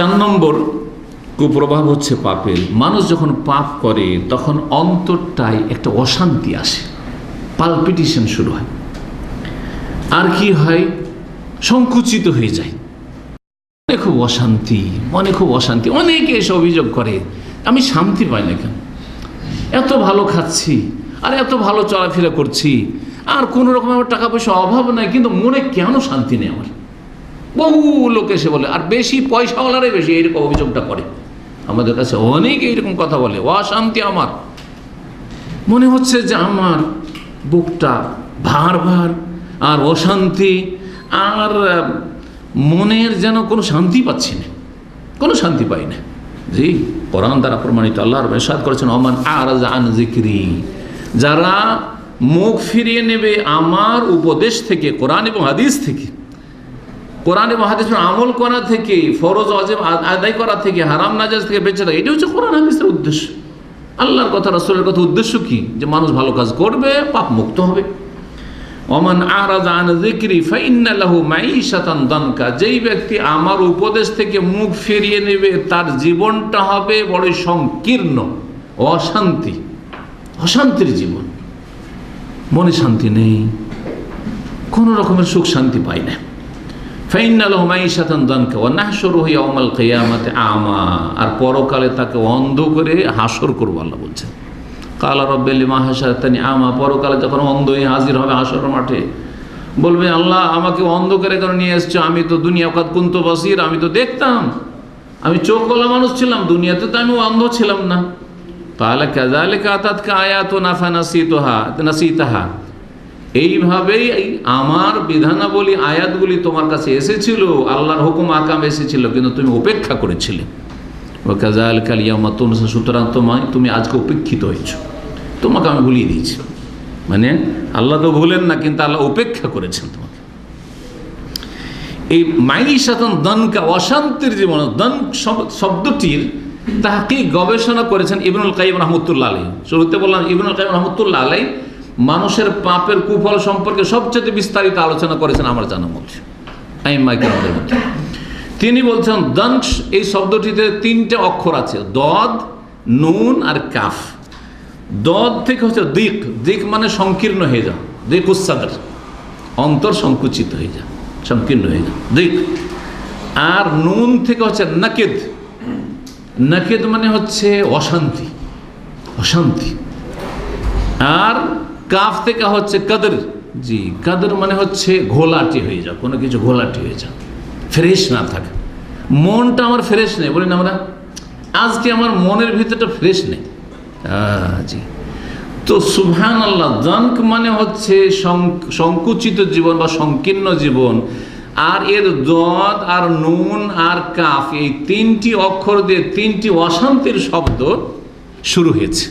চার নম্বর কুপ্রভাব হচ্ছে পাপের। মানুষ যখন পাপ করে, তখন অন্তরটায় একটা অশান্তি আসে। পালপিটিশন শুরু হয়। আর কি হয়? সংকুচিত হয়ে যায়। মনে খুব অশান্তি, মনে খুব অশান্তি। অনেকে এসে অভিযোগ করে, আমি শান্তি পাই না কেন? এত ভালো খাচ্ছি, আর এত ভালো চলাফেরা করছি, আর কোনো রকম আমার টাকা পয়সা অভাব নাই, কিন্তু মনে কেন শান্তি নেই আমার? বহু লোক এসে বলে, আর বেশি পয়সাওয়ালারাই বেশি এইরকম অভিযোগটা করে। আমাদের কাছে অনেক এইরকম কথা বলে, অশান্তি আমার। মনে হচ্ছে যে আমার বুকটা ভার ভার আর অশান্তি আর মনের যেন কোনো শান্তি পাচ্ছি না, কোনো শান্তি পাই না। জি, কোরআন দ্বারা প্রমাণিত, আল্লাহর মেসাদ করেছেন অমান আর জিক্রি যারা মুখ ফিরিয়ে নেবে আমার উপদেশ থেকে, কোরআন এবং হাদিস থেকে কোরআন এবং হাদিসের আমল করা থেকে, ফরজ অজেব আদায় করা থেকে, হারাম নাজাজ থেকে বেঁচে থাকা এটা হচ্ছে কোরআন হাদিসের উদ্দেশ্য। আল্লাহর কথা, রসুলের কথা উদ্দেশ্য কি? যে মানুষ ভালো কাজ করবে, পাপ মুক্ত হবে। অমান আরাজা আন যিকরি ফাইন্না লাহু মাইশাতান দানকা, যেই ব্যক্তি আমার উপদেশ থেকে মুখ ফিরিয়ে নেবে, তার জীবনটা হবে বড় সংকীর্ণ, অশান্তি। অশান্তির জীবন। মনে শান্তি নেই। কোনো রকমের সুখ শান্তি পাই না। আর পরকালে তাকে অন্ধ করে হাসর করব আল্লাহ বলছেন কালা রব্বেলি মাহাসাতানি আমা। পরকালে যখন অন্ধ হয়ে হাজির হবে হাসর মাঠে। বলবে, আল্লাহ, আমাকে অন্ধ করে কেন নিয়ে এসছো? আমি তো দুনিয়া কাদ কুন্ত বসির, আমি তো দেখতাম। আমি চোখওয়ালা মানুষ ছিলাম, দুনিয়াতে তো আমি অন্ধ ছিলাম না। তাহলে কাজালে কাতাতকে আয়াত নাফা নাসিতহা নাসিতাহা। এইভাবেই এই আমার বিধানাবলী আয়াতগুলি তোমার কাছে এসেছিল, আল্লাহর হুকুম, আকাম এসেছিল, কিন্তু তুমি উপেক্ষা করেছিলে। সুতরাং তোমায়, তুমি আজকে উপেক্ষিত হয়েছ। তোমাকে আমি ভুলিয়ে দিয়েছি। মানে আল্লাহ তো ভুলেন না, কিন্তু আল্লাহ উপেক্ষা করেছেন তোমাকে। এই মাইনি সাতন দনকা, অশান্তির জীবন, দন শব্দটির তাহাকে গবেষণা করেছেন ইবনুল কাইম রহমতুল্লাহ আলাই শুরুতে বললাম ইবনুল কাইম রহমতুল্লাহ আলাই মানুষের পাপের কুফল সম্পর্কে সবচেয়ে বিস্তারিত আলোচনা করেছেন আমার জানার মধ্যে আইমাইকের মধ্যে তিনি বলছেন, দংশ এই শব্দটিতে তিনটে অক্ষর আছে, দদ, নুন আর কাফ। দদ থেকে হচ্ছে দিক। দিক মানে সংকীর্ণ হয়ে যাও দিক উৎসাদের অন্তর সংকুচিত হয়ে যায় সংকীর্ণ হয়ে যায় দিক। আর নুন থেকে হচ্ছে নাকেদ। নাকেদ মানে হচ্ছে অশান্তি। অশান্তি। আর কাফ থেকে হচ্ছে কাদের। জি, কাদের মানে হচ্ছে ঘোলাটি হয়ে যাও কোনো কিছু ঘোলাটি হয়ে যাও ফ্রেশ না থাকে। মনটা আমার ফ্রেশ নেই, বলি না আমরা? আজকে আমার মনের ভিতরটা ফ্রেশ নেই। জি। তো সুবহান আল্লাহ জঙ্ক মানে হচ্ছে সংকুচিত জীবন বা সংকীর্ণ জীবন। আর এর দদ, আর নুন, আর কাফ, এই তিনটি অক্ষর দিয়ে তিনটি অশান্তির শব্দ শুরু হয়েছে।